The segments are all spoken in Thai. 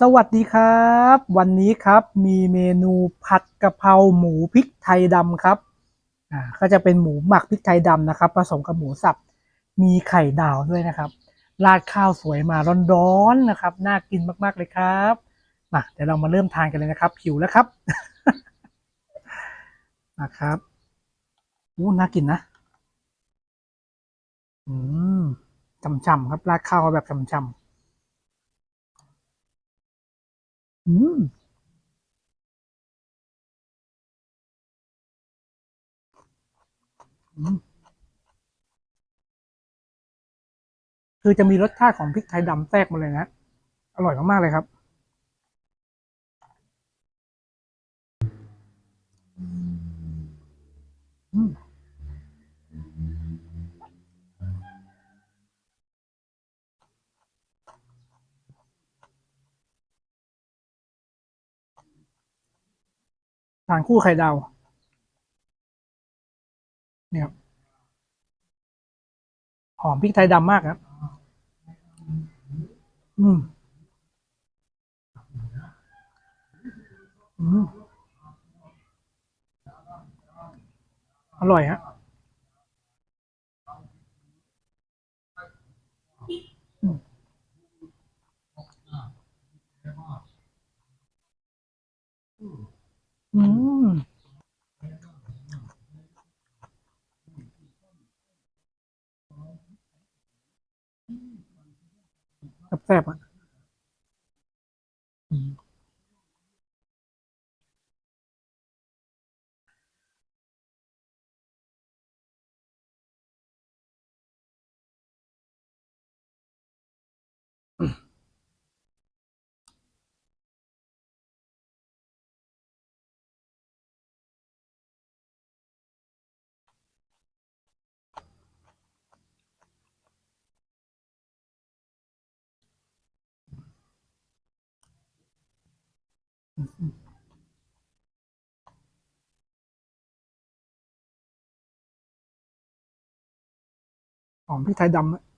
สวัสดีครับ วันนี้ครับมีเมนูผัดกะเพราหมูพริกไทยดำครับอ่าก็จะเป็นหมูหมักพริกไทยดำนะครับ ผสมกับหมูสับมีไข่ดาวด้วยนะครับ ราดข้าวสวยมาร้อนๆนะครับ น่ากินมากๆเลยครับมาเดี๋ยวเรามาเริ่มทานกันเลยนะครับหิวแล้วครับนะครับอู้น่ากินนะ อืมฉ่ำๆครับราดข้าวแบบฉ่ำๆ อืมคือจะมีรสชาติของพริกไทยดำแทรกมาเลยนะ อร่อยมากๆเลยครับ ทานคู่ไข่ดาวเนี่ยครับหอมพริกไทยดำมากครับ อืม อืม อร่อยฮะ อืมอืม แซ่บๆอะ หอมพริกไทยดำ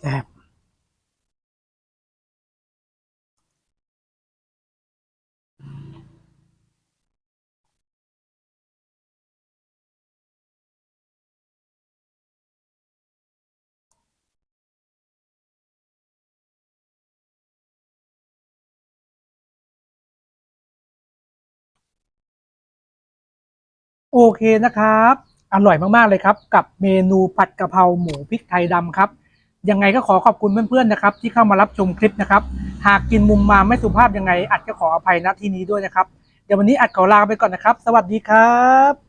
แซ่บ โอเคนะครับ อร่อยมากๆเลยครับ กับเมนูผัดกะเพราหมูพริกไทยดำครับยังไงก็ขอขอบคุณเพื่อนๆนะครับ ที่เข้ามารับชมคลิปนะครับ หากกินมุมมาไม่สุภาพยังไงอัดก็ขออภัยณที่นี้ด้วยนะครับ เดี๋ยววันนี้อัดขอลาไปก่อนนะครับ สวัสดีครับ